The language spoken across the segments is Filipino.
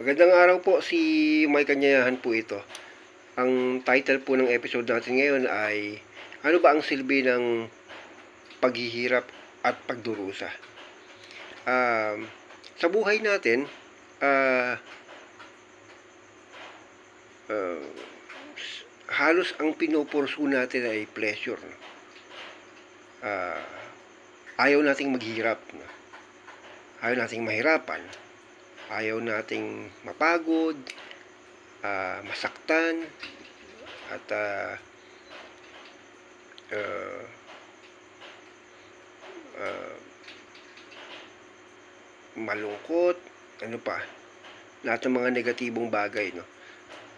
Magandang araw po si May Kanyayahan po ito. Ang title po ng episode natin ngayon ay Ano ba ang silbi ng paghihirap at pagdurusa? Um, sa buhay natin, ah ah, halos ang pinupursu natin ay pleasure. no? Ah, ayaw nating maghirap. no? Ayaw nating mahirapan ayaw nating mapagod, ah, masaktan, at ah, ah, ah, malungkot, ano pa, lahat ng mga negatibong bagay, no?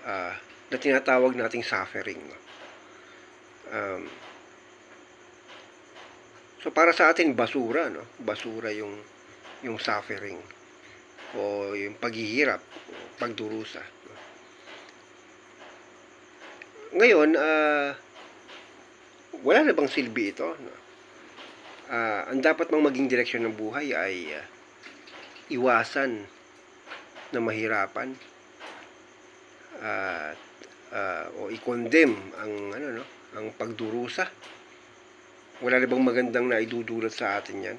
Ah, na tinatawag nating suffering, no? Um, so para sa atin basura, no? Basura yung yung suffering o yung paghihirap, pagdurusa. Ngayon, ah, wala na bang silbi ito? No? Ah, ang dapat mang maging direksyon ng buhay ay ah, iwasan na mahirapan at ah, o i-condemn ang ano no, ang pagdurusa. Wala na bang magandang na idudulot sa atin 'yan?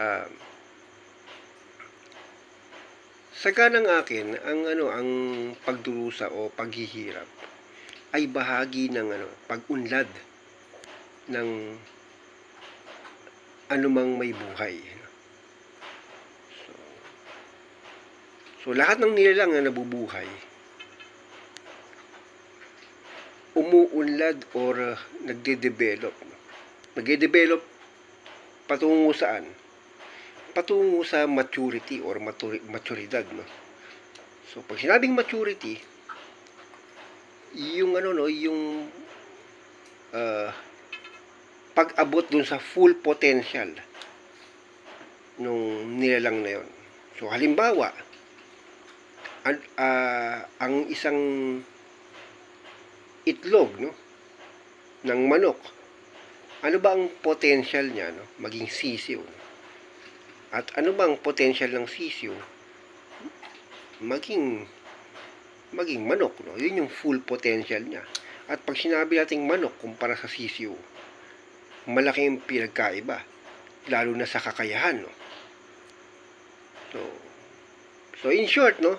Ah, sa ganang akin, ang ano, ang pagdurusa o paghihirap ay bahagi ng ano, pag-unlad ng anumang may buhay. So, so lahat ng nilalang na nabubuhay, umuunlad or uh, nagde-develop. Nagde-develop patungo saan? Patungo sa maturity or maturi- maturidad no? So pag sinabing maturity yung ano no yung ah, pag-abot dun sa full potential nung nilalang na yon so halimbawa ang, ah, ang isang itlog no ng manok ano ba ang potential niya no? Maging sisiw. no? At bang potential ng sisiw? Maging maging manok, no? Yun yung full potential niya. At pag sinabi nating manok kumpara sa sisiw, malaki yung pinagkaiba. Lalo na sa kakayahan, no? So, so in short, no?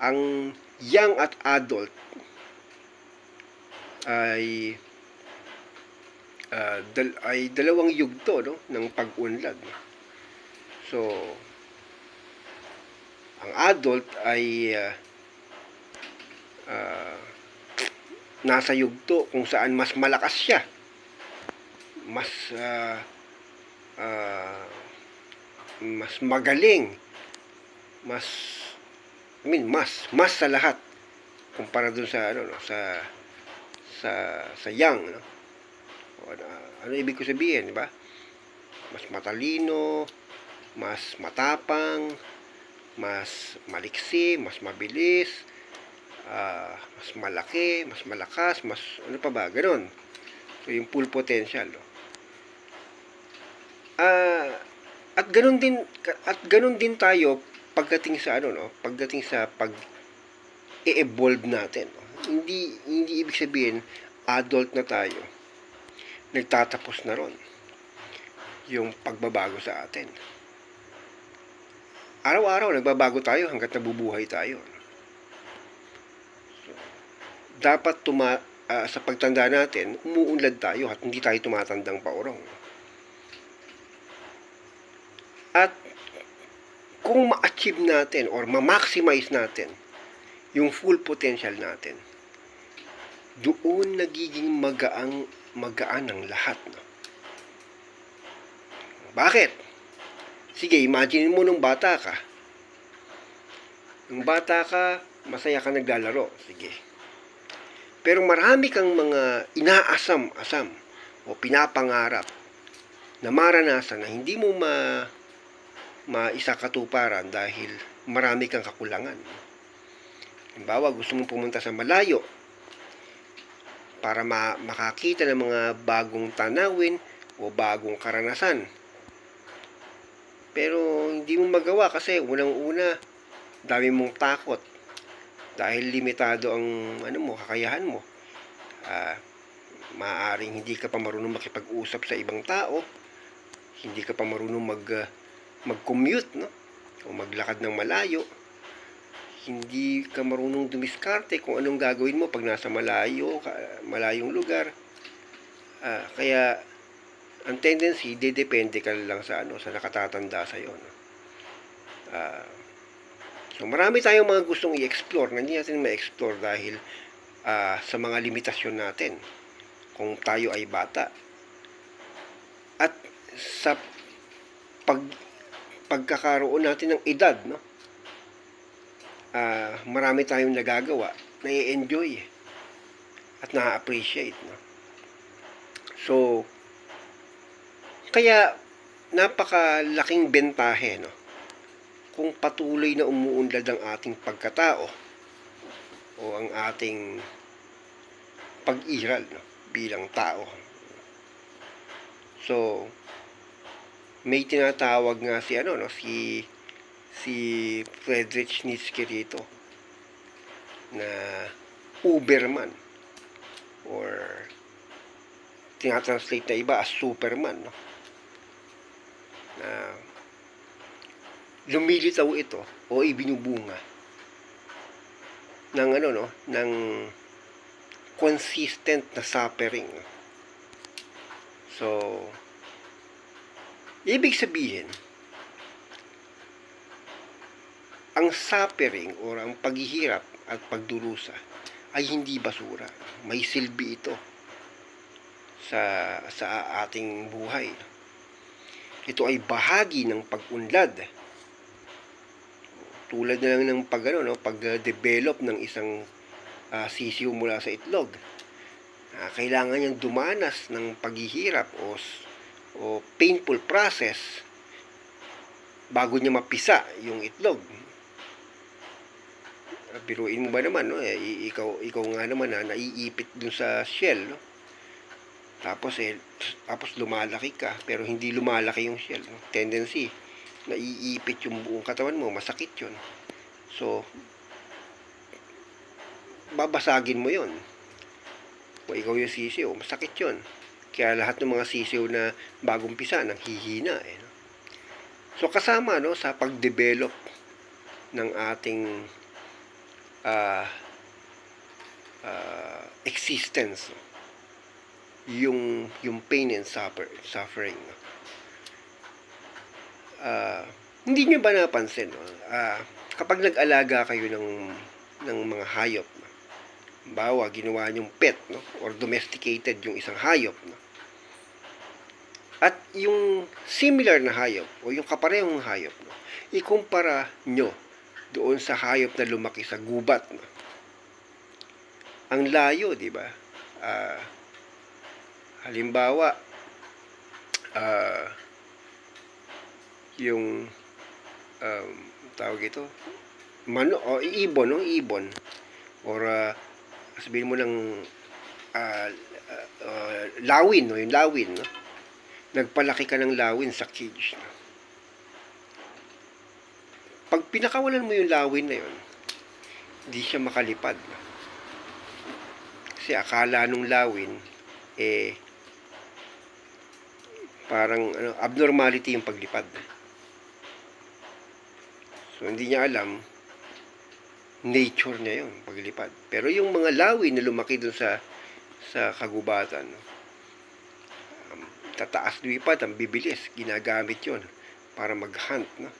Ang young at adult ay ah, dal- ay dalawang yugto no ng pag-unlad. no? So, ang adult ay ah, ah, nasa yugto kung saan mas malakas siya. Mas ah, ah, mas magaling. Mas I mean, mas mas sa lahat kumpara dun sa ano no, sa sa sa young no. O, ano, ano ibig ko sabihin, di ba? Mas matalino, mas matapang, mas maliksi, mas mabilis, ah, mas malaki, mas malakas, mas ano pa ba, ganun. So, yung full potential. No? Ah, at ganun din at ganun din tayo pagdating sa ano no, pagdating sa pag i-evolve natin. No? Hindi hindi ibig sabihin adult na tayo. Nagtatapos na ron yung pagbabago sa atin araw-araw nagbabago tayo hanggat nabubuhay tayo. Dapat tuma ah, sa pagtanda natin, umuunlad tayo at hindi tayo tumatandang paurong. At kung ma-achieve natin or ma-maximize natin yung full potential natin, doon nagiging magaang magaan ang lahat. No? Bakit? Sige, imagine mo nung bata ka. Nung bata ka, masaya ka naglalaro. Sige. Pero marami kang mga inaasam-asam o pinapangarap na maranasan na hindi mo ma maisa katuparan dahil marami kang kakulangan. Halimbawa, gusto mong pumunta sa malayo para ma- makakita ng mga bagong tanawin o bagong karanasan Pero hindi mo magawa kasi unang-una, dami mong takot. Dahil limitado ang ano mo, kakayahan mo. Ah, maaaring hindi ka pa marunong makipag-usap sa ibang tao. Hindi ka pa marunong mag ah, mag-commute, no? O maglakad ng malayo. Hindi ka marunong dumiskarte kung anong gagawin mo pag nasa malayo, malayong lugar. Ah, kaya ang tendency, depende ka lang sa ano, sa nakatatanda sa iyo. No? Ah, so marami tayong mga gustong i-explore na hindi natin ma-explore dahil ah, sa mga limitasyon natin kung tayo ay bata. At sa pag pagkakaroon natin ng edad, no? Ah, marami tayong nagagawa, na enjoy at na-appreciate, no? So, kaya napakalaking bentahe, no? Kung patuloy na umuunlad ang ating pagkatao o ang ating pag-iral no? bilang tao. So, may tinatawag nga si ano no si si Friedrich Nietzsche rito na Uberman or tinatranslate na iba as Superman no na lumilitaw ito o ibinubunga ng ano no? Ng consistent na suffering. So ibig sabihin ang suffering or ang paghihirap at pagdurusa ay hindi basura. May silbi ito sa sa ating buhay ito ay bahagi ng pag-unlad tulad na lang ng pag ano, no, pag-develop ng isang ah, sisiw mula sa itlog. Ah, kailangan niyang dumanas ng paghihirap o, o painful process bago niya mapisa yung itlog. Ah, Biruin mo ba naman, no? Eh, ikaw, ikaw nga naman na naiipit dun sa shell, no? Tapos eh, tapos lumalaki ka, pero hindi lumalaki yung shell. Tendency, naiipit yung buong katawan mo, masakit yun. So, babasagin mo yon. Kung ikaw yung sisiw, masakit yun. Kaya lahat ng mga sisiw na bagong pisa, nang hihina. Eh, no? So, kasama no, sa pag-develop ng ating ah ah, existence, no? Yung yung pain and suffer, suffering. Ah, hindi niyo ba napansin, no? Ah, kapag nag-alaga kayo ng ng mga hayop, bawa ginawa niyong pet, no? or domesticated yung isang hayop, no? at yung similar na hayop o yung kaparehong hayop, no? ikumpara nyo doon sa hayop na lumaki sa gubat. No? Ang layo, di ba? Ah, halimbawa, ah, yung um, tawag ito mano o ibon no ibon or ah, sabihin mo ng ah, ah, ah, lawin no yung lawin no nagpalaki ka ng lawin sa cage no? pag pinakawalan mo yung lawin na yun hindi siya makalipad no? kasi akala nung lawin eh parang ano, abnormality yung paglipad. So, hindi niya alam, nature niya yun, paglipad. Pero yung mga lawi na lumaki dun sa sa kagubatan, um, tataas lumipad, ang bibilis, ginagamit yon para mag-hunt, no?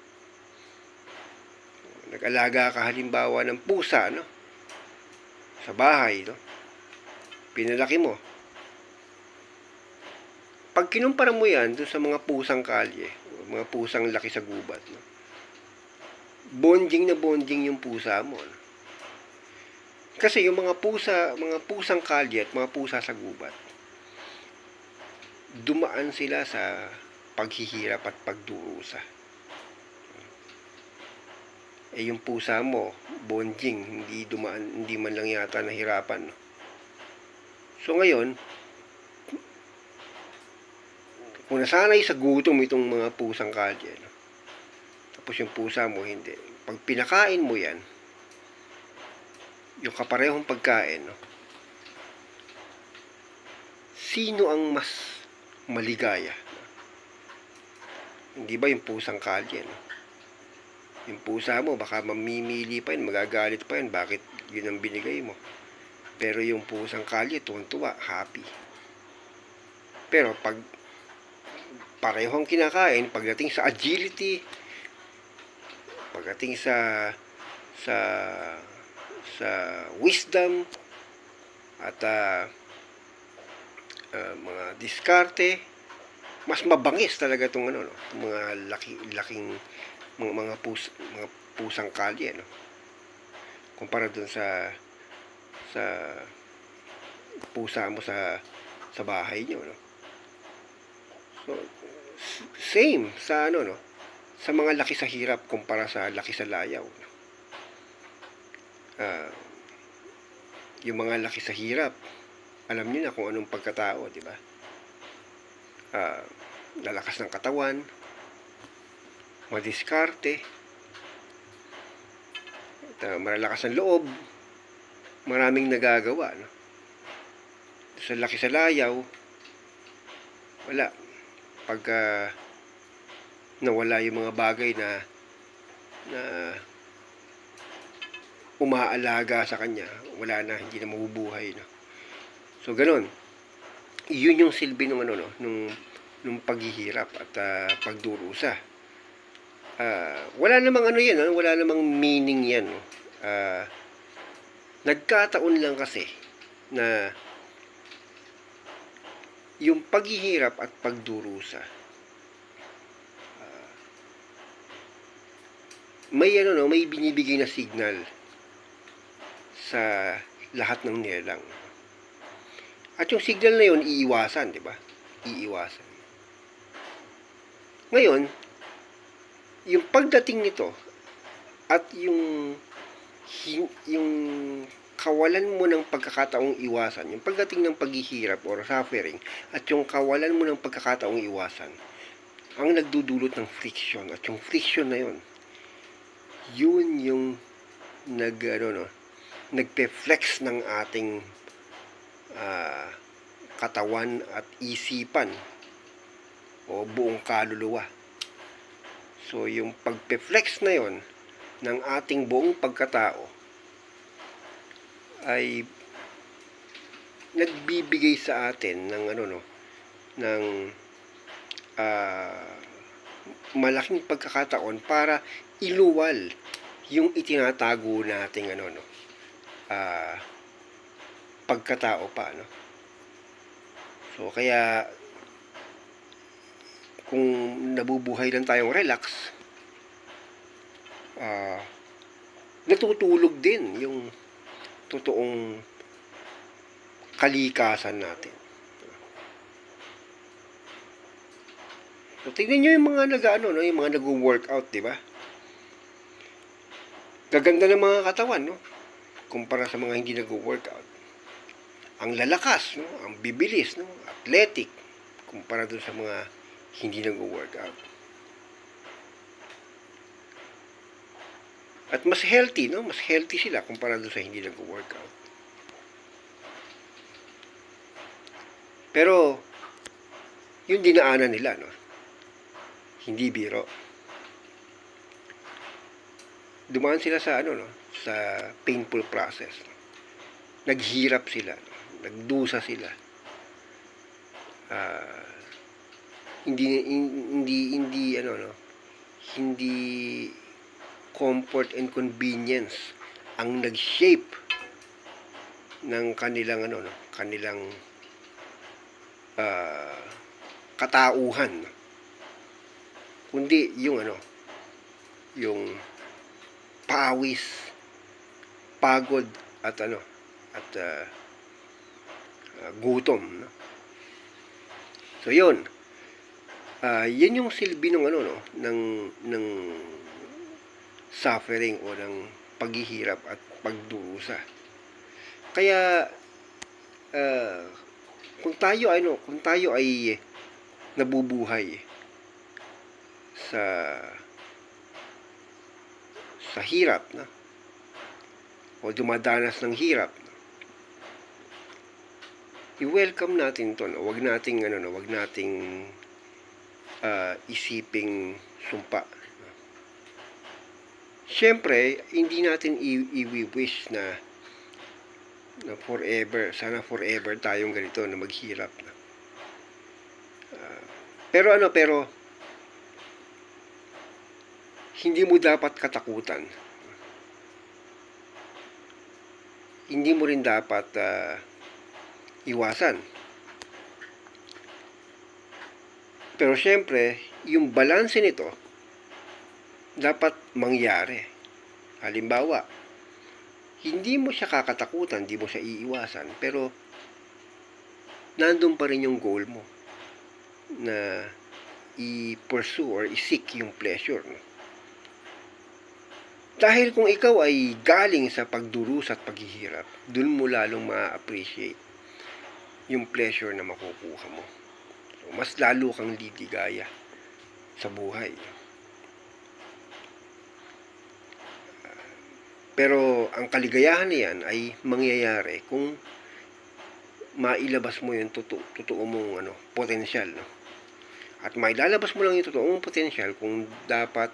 Nag-alaga ka halimbawa ng pusa, no? Sa bahay, no? Pinalaki mo. Pag kinumpara mo yan doon sa mga pusang kalye, mga pusang laki sa gubat, no? bonding na bonding yung pusa mo. No? Kasi yung mga pusa, mga pusang kalye at mga pusa sa gubat, dumaan sila sa paghihirap at pagdurusa. Eh yung pusa mo, bonding, hindi dumaan, hindi man lang yata nahirapan. No? So ngayon, kung nasanay sa gutom itong mga pusang kalye, no? Tapos yung pusa mo, hindi. Pag pinakain mo yan, yung kaparehong pagkain, no? sino ang mas maligaya? Hindi ba yung pusang kalye, no? Yung pusa mo, baka mamimili pa yun, magagalit pa yun, bakit yun ang binigay mo? Pero yung pusang kalye, tuwan-tuwa, happy. Pero pag parehong kinakain, pagdating sa agility, pagdating sa sa sa wisdom at ah, ah, mga diskarte, mas mabangis talaga itong ano, no? Mga laki, laking mga mga pus mga pusang kalye no kumpara dun sa sa pusa mo sa sa bahay niyo no so same sa ano no sa mga laki sa hirap kumpara sa laki sa layaw no? Ah, yung mga laki sa hirap alam niyo na kung anong pagkatao di ba Ah, lalakas ng katawan madiskarte, at uh, malalakas ang loob, maraming nagagawa. No? Sa laki sa layaw, wala. Pagka nawala yung mga bagay na na umaalaga sa kanya, wala na, hindi na mabubuhay. No? So, ganun. Yun yung silbi ng ano, no, nung, nung paghihirap at ah, pagdurusa ah, wala namang ano yan, ah, wala namang meaning yan. No? Ah, nagkataon lang kasi na yung paghihirap at pagdurusa ah, may ano no, may binibigay na signal sa lahat ng nilalang. At yung signal na yun, iiwasan, di ba? Iiwasan. Ngayon, yung pagdating nito at yung yung kawalan mo ng pagkakataong iwasan, yung pagdating ng paghihirap or suffering at yung kawalan mo ng pagkakataong iwasan ang nagdudulot ng friction at yung friction na yun yun yung nag ano no nagpe-flex ng ating ah, katawan at isipan o buong kaluluwa. So, yung pagpe-flex na yon ng ating buong pagkatao ay nagbibigay sa atin ng ano no ng ah, malaking pagkakataon para iluwal yung itinatago nating ano no ah, pagkatao pa no. So kaya kung nabubuhay lang tayong relax, ah natutulog din yung totoong kalikasan natin. So, tingnan nyo yung mga nag ano, no, yung mga nag-workout, di ba? Gaganda ng mga katawan, no? Kumpara sa mga hindi nag-workout. Ang lalakas, no? Ang bibilis, no? Athletic. Kumpara dun sa mga hindi nag-workout. At mas healthy, no? Mas healthy sila kumpara doon sa hindi nag-workout. Pero, yung dinaanan nila, no? Hindi biro. Dumaan sila sa, ano, no? Sa painful process. Naghirap sila, no? Nagdusa sila. Ah, hindi hindi hindi ano no hindi comfort and convenience ang nag-shape ng kanilang ano no? Kanilang ah, katauhan. Kundi yung ano yung pawis pagod at ano at ah, ah, gutom no? so yun. Ah, yan yung silbi ng ano no, ng ng suffering o ng paghihirap at pagdurusa. Kaya ah, kung tayo ay no, kung tayo ay nabubuhay sa sa hirap na o dumadanas ng hirap i-welcome natin to no? wag nating ano no wag nating ah, isiping sumpa Siyempre, hindi natin i-wish na na forever, sana forever tayong ganito na maghirap na. Ah, pero ano, pero hindi mo dapat katakutan. Hindi mo rin dapat ah, iwasan. Pero siyempre, yung balanse nito, dapat mangyari. Halimbawa, hindi mo siya kakatakutan, hindi mo siya iiwasan, pero nandun pa rin yung goal mo na i-pursue or i-seek yung pleasure. No? Dahil kung ikaw ay galing sa pagdurusa at paghihirap, dun mo lalong ma-appreciate yung pleasure na makukuha mo. So, mas lalo kang liligaya sa buhay. Pero ang kaligayahan na yan ay mangyayari kung mailabas mo yung totoo, totoo mong ano, potensyal. No? At mailalabas mo lang yung totoo mong potensyal kung dapat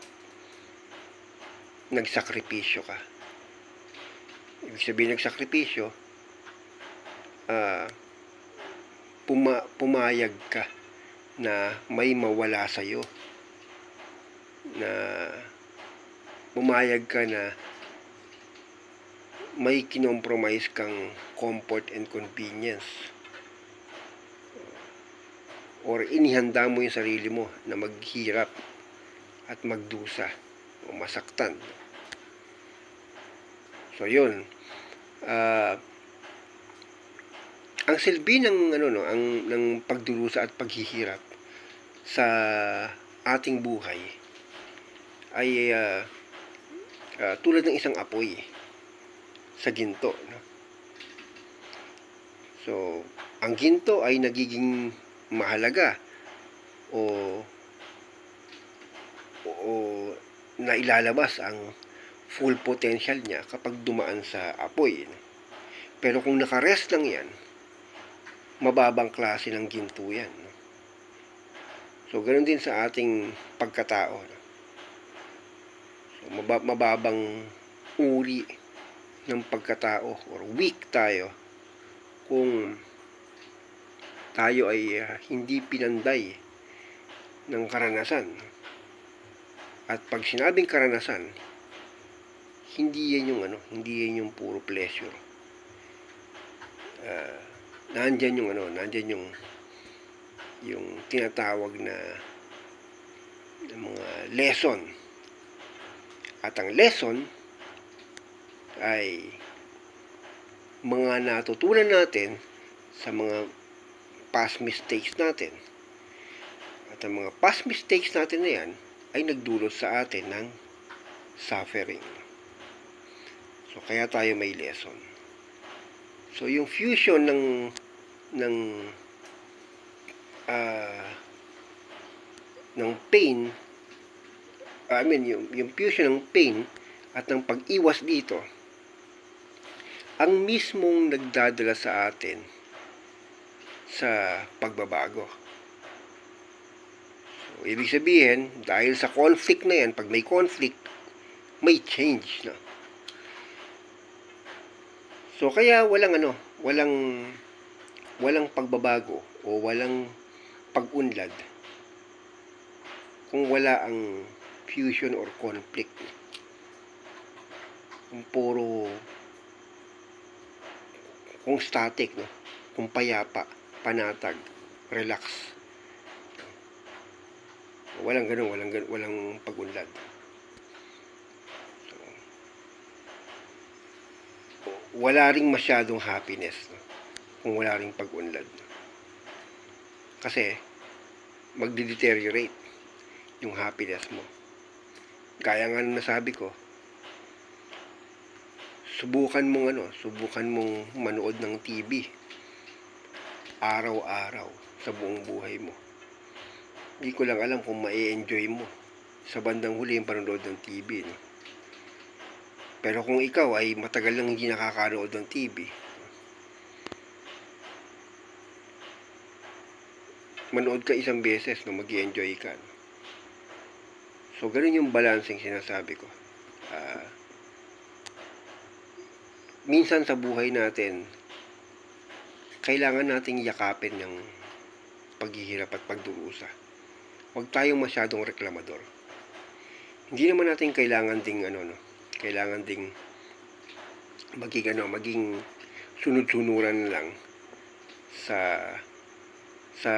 nagsakripisyo ka. Ibig sabihin nagsakripisyo, ah puma, pumayag ka na may mawala sa'yo. Na pumayag ka na may kinompromise kang comfort and convenience. Or inihanda mo yung sarili mo na maghirap at magdusa o masaktan. So yun. Ah ang silbi ng ano no, ang ng pagdurusa at paghihirap sa ating buhay ay ah, ah, tulad ng isang apoy sa ginto. No? So, ang ginto ay nagiging mahalaga o o, nailalabas ang full potential niya kapag dumaan sa apoy. No? Pero kung nakarest lang yan, mababang klase ng ginto yan. No? So, ganoon din sa ating pagkatao. No? So, maba- mababang uri ng pagkatao or weak tayo kung tayo ay ah, hindi pinanday ng karanasan. At pag sinabing karanasan, hindi yan yung ano, hindi yan yung puro pleasure. Ah, nandyan yung ano, nandyan yung yung tinatawag na, na mga lesson. At ang lesson ay mga natutunan natin sa mga past mistakes natin. At ang mga past mistakes natin na yan ay nagdulot sa atin ng suffering. So kaya tayo may lesson. So yung fusion ng ng ah ng pain I mean yung, yung fusion ng pain at ng pag-iwas dito ang mismong nagdadala sa atin sa pagbabago. So, ibig sabihin, dahil sa conflict na yan, pag may conflict, may change na. So, kaya walang ano, walang walang pagbabago o walang pag-unlad kung wala ang fusion or conflict. Kung puro kung static, no? Kung payapa, panatag, relax. Walang ganun, walang ganun, walang pagunlad. So, wala ring masyadong happiness no? kung wala ring pag-unlad. no? Kasi, magdi-deteriorate yung happiness mo. Kaya nga nasabi ko, subukan mong ano, subukan mong manood ng TV araw-araw sa buong buhay mo. Hindi ko lang alam kung ma-enjoy mo sa bandang huli yung panonood ng TV. No? Pero kung ikaw ay matagal nang hindi nakakanood ng TV, manood ka isang beses no mag enjoy ka. no? So, ganun yung balancing sinasabi ko. Ah, minsan sa buhay natin, kailangan nating yakapin yung paghihirap at pagdurusa. Huwag tayong masyadong reklamador. Hindi naman natin kailangan ding ano no, kailangan ding maging ano, maging sunod-sunuran lang sa sa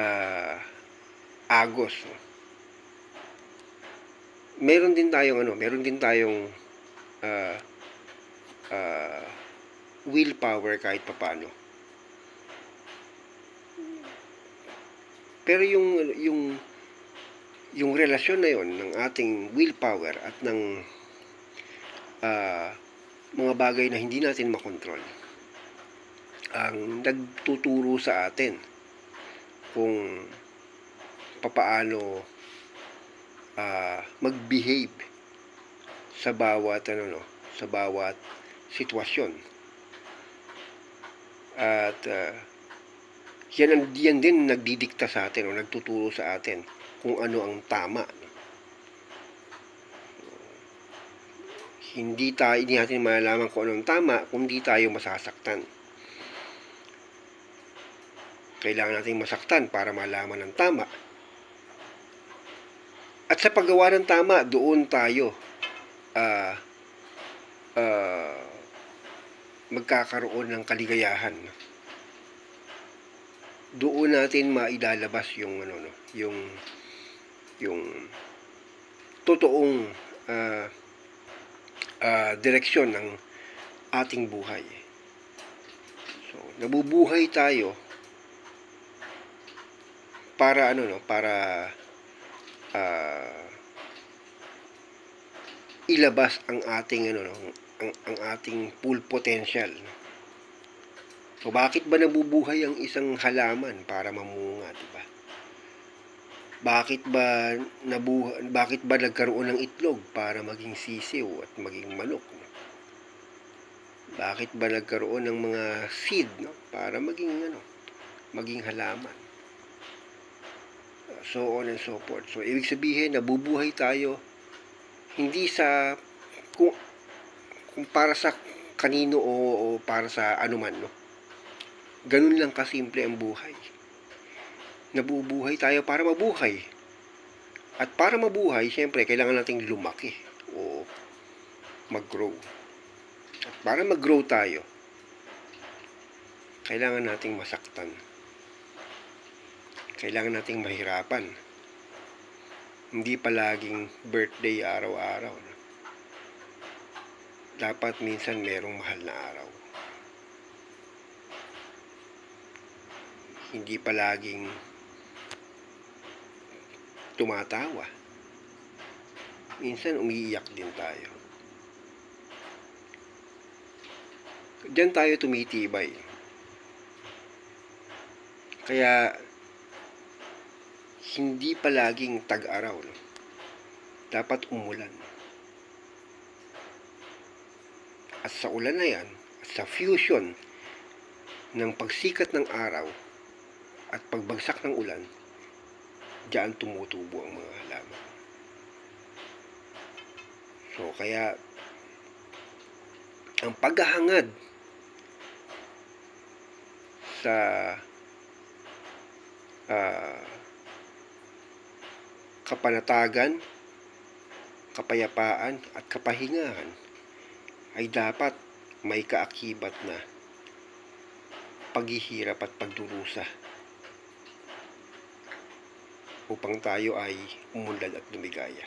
agos. No? Meron din tayong ano, meron din tayong ah ah, willpower kahit papano. Pero yung yung yung relasyon na yon ng ating willpower at ng ah, mga bagay na hindi natin makontrol ang nagtuturo sa atin kung papaano ah, mag-behave sa bawat ano no sa bawat sitwasyon at ah, yan, ang, yan din nagdidikta sa atin o nagtuturo sa atin kung ano ang tama. Hindi tayo, hindi natin malalaman kung anong tama kung hindi tayo masasaktan. Kailangan natin masaktan para malaman ng tama. At sa paggawa ng tama, doon tayo ah ah, magkakaroon ng kaligayahan doon natin mailalabas yung ano no, yung yung totoong ah, ah, direksyon ng ating buhay. So, nabubuhay tayo para ano no, para ah, ilabas ang ating ano no, ang, ang ating full potential. So bakit ba nabubuhay ang isang halaman para mamunga, di ba? Bakit ba nabuha, bakit ba nagkaroon ng itlog para maging sisiw at maging manok? No? Bakit ba nagkaroon ng mga seed no? para maging ano, maging halaman? So on and so forth. So ibig sabihin nabubuhay tayo hindi sa kung, kung para sa kanino o, o para sa anuman, no? Ganun lang kasimple ang buhay. Nabubuhay tayo para mabuhay. At para mabuhay, siyempre, kailangan nating lumaki o mag-grow. At para mag-grow tayo, kailangan nating masaktan. Kailangan nating mahirapan. Hindi palaging birthday araw-araw. no? Dapat minsan merong mahal na araw. hindi palaging tumatawa. Minsan umiiyak din tayo. Diyan tayo tumitibay. Kaya hindi palaging tag-araw. Dapat umulan. At sa ulan na yan, sa fusion ng pagsikat ng araw, at pagbagsak ng ulan, diyan tumutubo ang mga halaman. So, kaya, ang paghahangad sa ah, kapanatagan, kapayapaan, at kapahingahan ay dapat may kaakibat na paghihirap at pagdurusa upang tayo ay umunlad at lumigaya.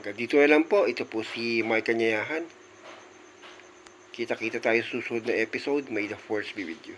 Hanggang dito na lang po. Ito po si Mike Kanyayahan. Kita-kita tayo susunod na episode. May the force be with you.